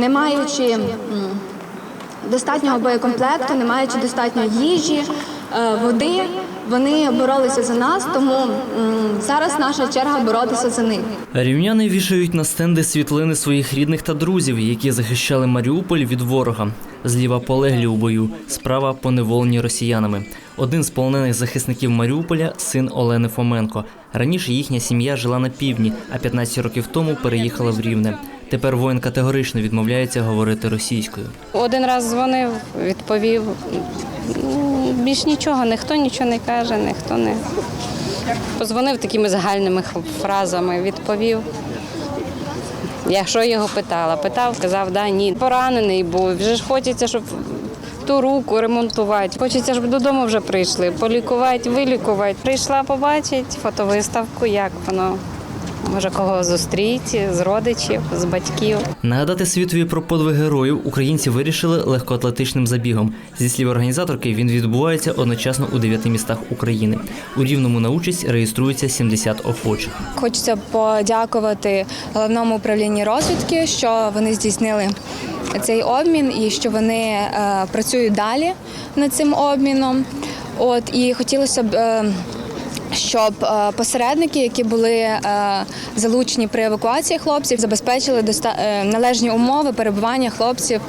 не маючи достатнього боєкомплекту, не маючи достатньо їжі, е, води, вони боролися за нас, тому зараз наша черга боротися за них. Рівняни вішають на стенди світлини своїх рідних та друзів, які захищали Маріуполь від ворога. Зліва полеглі у бою, справа поневолені росіянами. Один з полонених захисників Маріуполя син Олени Фоменко. Раніше їхня сім'я жила на півдні, а 15 років тому переїхала в Рівне. Тепер воїн категорично відмовляється говорити російською. Один раз дзвонив, відповів. Ну, Більш нічого, ніхто нічого не каже, ніхто не. Позвонив такими загальними фразами, відповів. Я що його питала? Питав, сказав, да, ні. Поранений був. Вже ж хочеться, щоб ту руку ремонтувати. Хочеться, щоб додому вже прийшли, полікувати, вилікувати. Прийшла побачити фотовиставку, як воно. Може, кого зустріти з родичів, з батьків. Нагадати світові про подвиг героїв українці вирішили легкоатлетичним забігом. Зі слів організаторки, він відбувається одночасно у дев'яти містах України. У рівному на участь реєструється 70 охочих. Хочеться подякувати головному управлінню розвідки, що вони здійснили цей обмін і що вони е, працюють далі над цим обміном. От і хотілося б. е, щоб е, посередники, які були е, залучені при евакуації хлопців, забезпечили е, належні умови перебування хлопців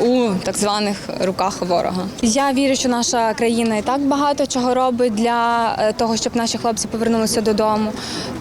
у так званих руках ворога. Я вірю, що наша країна і так багато чого робить для е, того, щоб наші хлопці повернулися додому.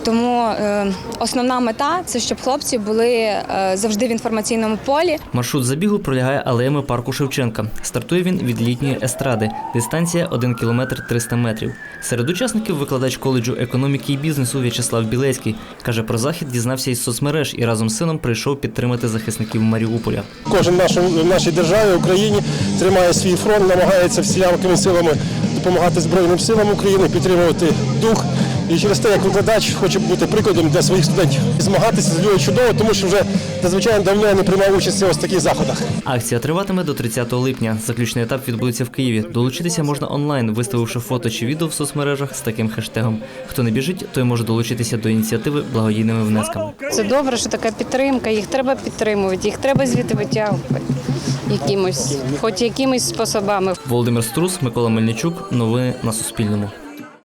Тому е, основна мета це щоб хлопці були е, завжди в інформаційному полі. Маршрут забігу пролягає алеями парку Шевченка. Стартує він від літньої естради. Дистанція 1 кілометр 300 метрів. Серед учасників викладач коледжу економіки і бізнесу В'ячеслав Білецький каже про захід, дізнався із соцмереж і разом з сином прийшов підтримати захисників Маріуполя. Кожен в в нашій державі, Україні, тримає свій фронт, намагається всілякими силами допомагати Збройним силам України, підтримувати дух. І через те, як викладач, хоче бути прикладом для своїх студентів. Змагатися з людьми чудово, тому що вже надзвичайно давно я не приймав участь в ось таких заходах. Акція триватиме до 30 липня. Заключний етап відбудеться в Києві. Долучитися можна онлайн, виставивши фото чи відео в соцмережах з таким хештегом. Хто не біжить, той може долучитися до ініціативи благодійними внесками. Це добре, що така підтримка, їх треба підтримувати, їх треба звідти витягувати якимось, хоч якимись способами. Володимир Струс, Микола Мельничук. Новини на Суспільному.